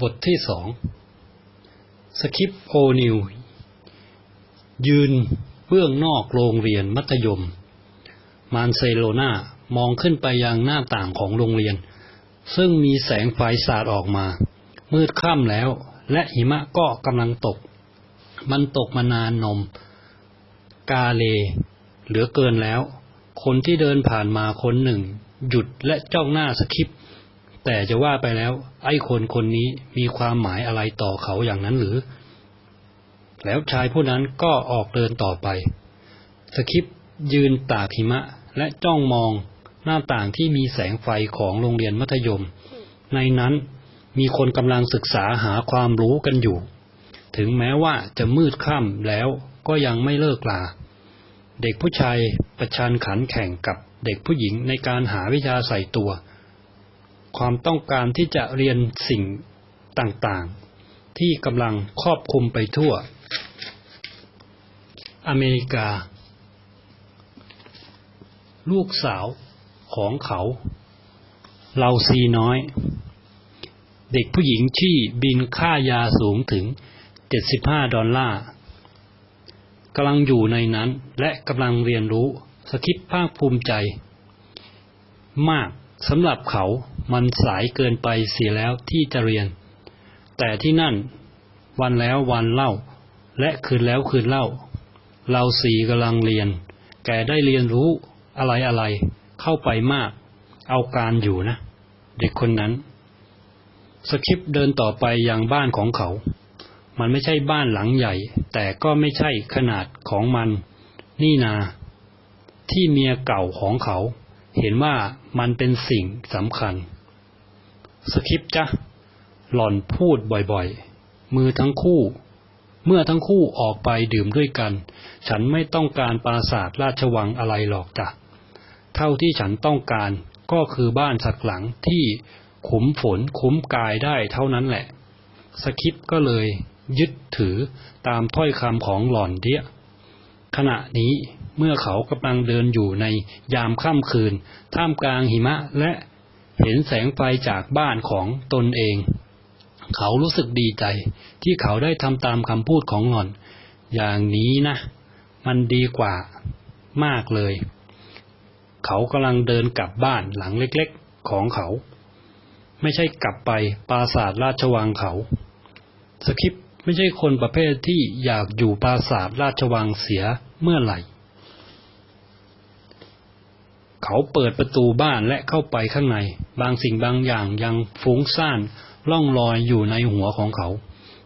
บทที่สองสคิปโอนิวยืนเบื้องนอกโรงเรียนมัธยม มานเซโลนามองขึ้นไปยังหน้าต่างของโรงเรียน ซึ่งมีแสงไฟสาดออกมา มืดค่ำแล้ว และหิมะก็กำลังตก มันตกมานานนม กาเล เหลือเกินแล้ว คนที่เดินผ่านมาคนหนึ่ง หยุดและจ้องหน้าสคิป แต่จะว่าไปแล้ว ไอ้คนคนนี้มีความหมายอะไรต่อเขาอย่างนั้นหรือ แล้วชายผู้นั้นก็ออกเดินต่อไป สคิปยืนตากหิมะและจ้องมองหน้าต่างที่มีแสงไฟของโรงเรียนมัธยม ในนั้นมีคนกำลังศึกษาหาความรู้กันอยู่ ถึงแม้ว่าจะมืดค่ำแล้วก็ยังไม่เลิกลา เด็กผู้ชายประชันขันแข่งกับเด็กผู้หญิงในการหาวิชาใส่ตัว ความต้องการที่จะเรียนสิ่งต่างๆ ที่กำลังครอบคลุมไปทั่ว อเมริกา ลูกสาวของเขาเราซีน้อย เด็กผู้หญิงที่บินค่ายาสูงถึง 75 ดอลลาร์กำลังอยู่ในนั้นและกำลังเรียนรู้สคิดภาคภูมิใจ มากสำหรับเขา มันสายเกินไปเสียแล้วที่จะเรียน แต่ที่นั่น วันแล้ววันเล่า และคืนแล้วคืนเล่า เราสี่กำลังเรียน แกได้เรียนรู้อะไรอะไร เข้าไปมาก เอาการอยู่นะ เด็กคนนั้น สคริปเดินต่อไปยังบ้านของเขา มันไม่ใช่บ้านหลังใหญ่ แต่ก็ไม่ใช่ขนาดของมัน นี่นา ที่เมียเก่าของเขาเห็นว่ามันเป็นสิ่งสำคัญ สคริปจ้ะหล่อนพูดบ่อยๆ มือทั้งคู่ เมื่อทั้งคู่ออกไปดื่มด้วยกัน ฉันไม่ต้องการปราสาทราชวังอะไรหรอกจ้ะเท่าที่ฉันต้องการก็คือบ้านสักหลังที่ขุมฝนคุ้มกายได้เท่านั้นแหละ สคริปก็เลยยึดถือตามถ้อยคำของหล่อนเดียขณะนี้เมื่อเขากำลังเดินอยู่ในยามค่ำคืน ท่ามกลางหิมะและ เห็นแสงไฟจากบ้านของตนเอง เขารู้สึกดีใจ ที่เขาได้ทำตามคำพูดของหล่อน อย่างนี้นะ มันดีกว่ามากเลย เขากำลังเดินกลับบ้านหลังเล็กๆของเขา ไม่ใช่กลับไปปราสาทราชวังเขา สคริปไม่ใช่คนประเภทที่อยากอยู่ปราสาทราชวังเสียเมื่อไหร่ เขาเปิดประตูบ้านและเข้าไปข้างใน บางสิ่งบางอย่างยังฟุ้งซ่านล่องลอยอยู่ในหัวของเขา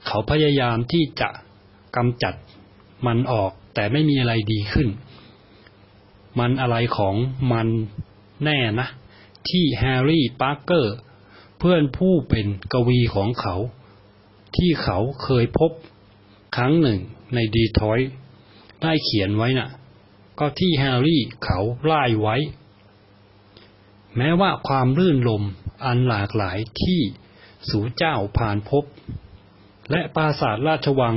เขาพยายามที่จะกำจัดมันออกแต่ไม่มีอะไรดีขึ้น มันอะไรของมันแน่นะ ที่แฮร์รี่ปาร์เกอร์ เพื่อนผู้เป็นกวีของเขา ที่เขาเคยพบครั้งหนึ่งในดีทอยได้เขียนไว้นะ่ะ ก็ที่แฮร์รี่เขาไล่ไว้ แม้ว่าความรื่นลมอันหลากหลายที่สู่เจ้าผ่านพบ และปราสาทราชวัง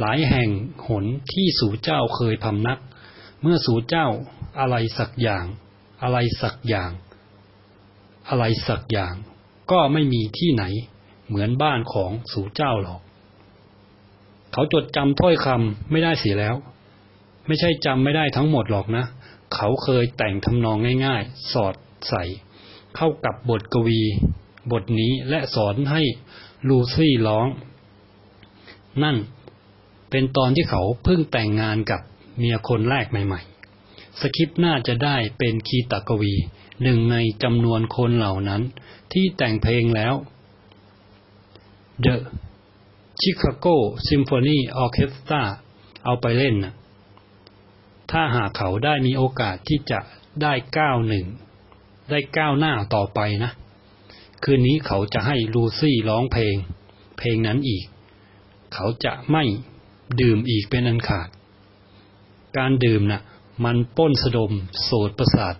หลายแห่งหนที่สู่เจ้าเคยพำนัก เมื่อสู่เจ้าอะไรสักอย่าง อะไรสักอย่าง อะไรสักอย่าง ก็ไม่มีที่ไหนเหมือนบ้านของสู่เจ้าหรอก เขาจดจำถ้อยคำไม่ได้เสียแล้ว ไม่ใช่จำไม่ได้ทั้งหมดหรอกนะ เขาเคยแต่งทำนองง่ายๆ สอดใส่ เข้ากับบทกวี บทนี้และสอนให้ลูซี่ร้อง นั่นเป็นตอนที่เขาเพิ่งแต่งงานกับเมียคนแรกใหม่ ๆ สคริปต์น่าจะได้เป็นคีตกวีหนึ่งในจำนวนคนเหล่านั้นที่แต่งเพลงแล้ว The Chicago Symphony Orchestra เอาไปเล่นนะ ถ้าหากเขาได้มีโอกาสที่จะได้ก้าวหนึ่ง ได้ก้าวหน้าต่อไปนะ คืนนี้เขาจะให้ลูซี่ร้องเพลง เพลงนั้นอีก เขาจะไม่ดื่มอีกเป็นอันขาด การดื่มนะ่ะ มันป้นสะดมโสดประสาท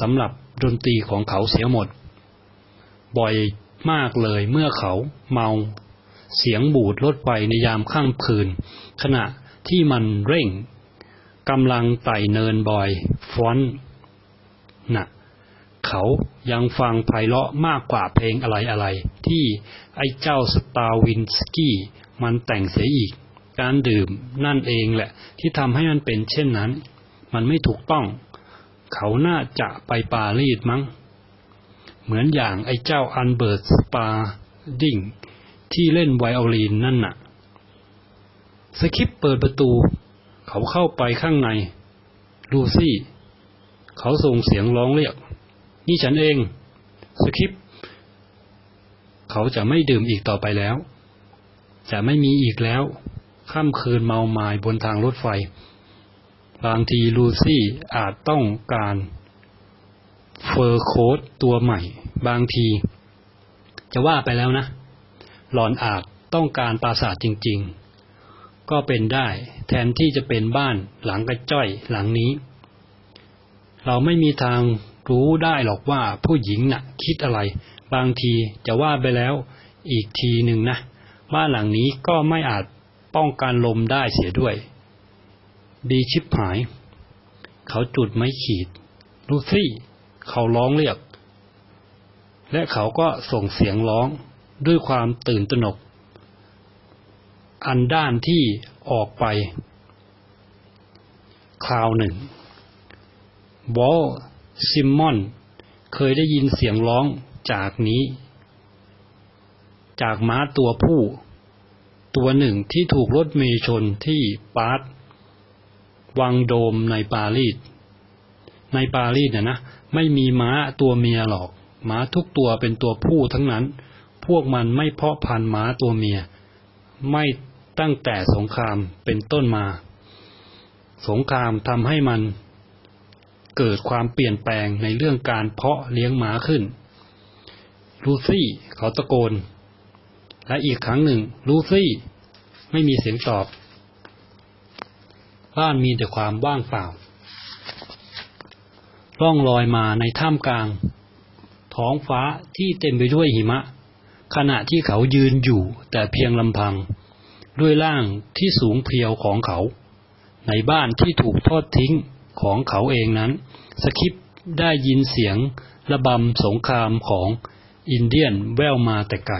สำหรับดนตรีของเขาเสียหมด บ่อยมากเลยเมื่อเขาเมาเสียงบูดรถไฟในยามค่ำคืน ขณะที่มันเร่ง กำลังไต่เนินบอยฟอนน่ะเขายังฟังไพเราะมากกว่าเพลงอะไรๆที่ไอ้เจ้าสตาวินสกี้มันแต่งเสียอีก การดื่มนั่นเองแหละ ที่ทำให้มันเป็นเช่นนั้น มันไม่ถูกต้อง เขาน่าจะไปปารีสมั้ง เหมือนอย่างไอ้เจ้าอันเบิร์ตสปาดิงที่เล่นไวโอลินนั่นน่ะ สคิปเปิดประตู เขาเข้าไปข้างใน ลูซี่ เขาส่งเสียงร้องเรียก นี่ฉันเอง สคริป เขาจะไม่ดื่มอีกต่อไปแล้ว จะไม่มีอีกแล้ว ค่ำคืนเมาไมายบนทางรถไฟ บางทีลูซี่อาจต้องการเฟอร์โค้ดตัวใหม่ บางที จะว่าไปแล้วนะ หลอนอาจต้องการปราสาทจริง ๆ ก็เป็นได้ แทนที่จะเป็นบ้านหลังกระจ้อยหลังนี้ เราไม่มีทางรู้ได้หรอกว่าผู้หญิงน่ะ คิดอะไร บางทีจะว่าไปแล้ว อีกทีหนึ่งนะบ้านหลังนี้ก็ไม่อาจป้องกันลมได้เสียด้วย ดีชิบหาย เขาจุดไม้ขีด ลูซี่ เขาร้องเรียก และเขาก็ส่งเสียงร้องด้วยความตื่นตระหนก อันด้านที่ออกไป คราวหนึ่งวอลซิมมอน เคยได้ยินเสียงร้องจากนี้ จากม้าตัวผู้ ตัวหนึ่งที่ถูกรถเมยชนที่ปาร์ตวังโดมในปารีสในปารีสน่ะนะ ไม่มีม้าตัวเมียหรอก ม้าทุกตัวเป็นตัวผู้ทั้งนั้น พวกมันไม่เพาะพันธุ์ม้าตัวเมีย ไม่ ตั้งแต่สงครามเป็นต้นมา สงครามทำให้มันเกิดความเปลี่ยนแปลงในเรื่องการเพาะเลี้ยงหมาขึ้น ลูซี่เขาตะโกน และอีกครั้งหนึ่ง ลูซี่ไม่มีเสียงตอบ บ้านมีแต่ความว่างเปล่า ร่องลอยมาในท่ามกลาง ท้องฟ้าที่เต็มไปด้วยหิมะ ขณะที่เขายืนอยู่แต่เพียงลำพัง ด้วยร่างที่สูงเพรียวของเขา ในบ้านที่ถูกทอดทิ้งของเขาเองนั้น สคิปได้ยินเสียงระบำสงครามของอินเดียนแว่วมาแต่ไกล